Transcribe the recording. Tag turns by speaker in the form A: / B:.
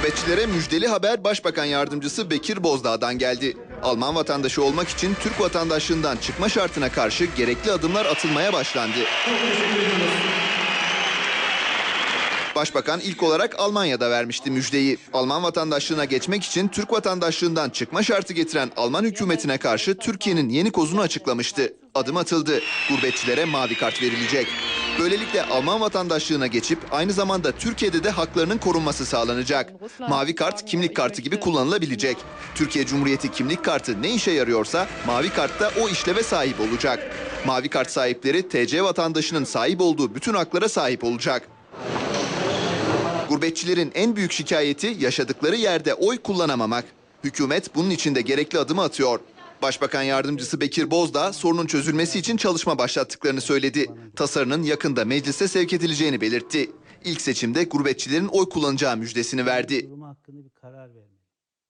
A: Gurbetçilere müjdeli haber Başbakan Yardımcısı Bekir Bozdağ'dan geldi. Alman vatandaşı olmak için Türk vatandaşlığından çıkma şartına karşı gerekli adımlar atılmaya başlandı. Başbakan ilk olarak Almanya'da vermişti müjdeyi. Alman vatandaşlığına geçmek için Türk vatandaşlığından çıkma şartı getiren Alman hükümetine karşı Türkiye'nin yeni kozunu açıklamıştı. Adım atıldı. Gurbetçilere mavi kart verilecek. Böylelikle Alman vatandaşlığına geçip aynı zamanda Türkiye'de de haklarının korunması sağlanacak. Mavi kart kimlik kartı gibi kullanılabilecek. Türkiye Cumhuriyeti kimlik kartı ne işe yarıyorsa mavi kart da o işleve sahip olacak. Mavi kart sahipleri TC vatandaşının sahip olduğu bütün haklara sahip olacak. Gurbetçilerin en büyük şikayeti yaşadıkları yerde oy kullanamamak. Hükümet bunun için de gerekli adımı atıyor. Başbakan Yardımcısı Bekir Bozdağ sorunun çözülmesi için çalışma başlattıklarını söyledi. Tasarının yakında meclise sevk edileceğini belirtti. İlk seçimde gurbetçilerin oy kullanacağı müjdesini verdi.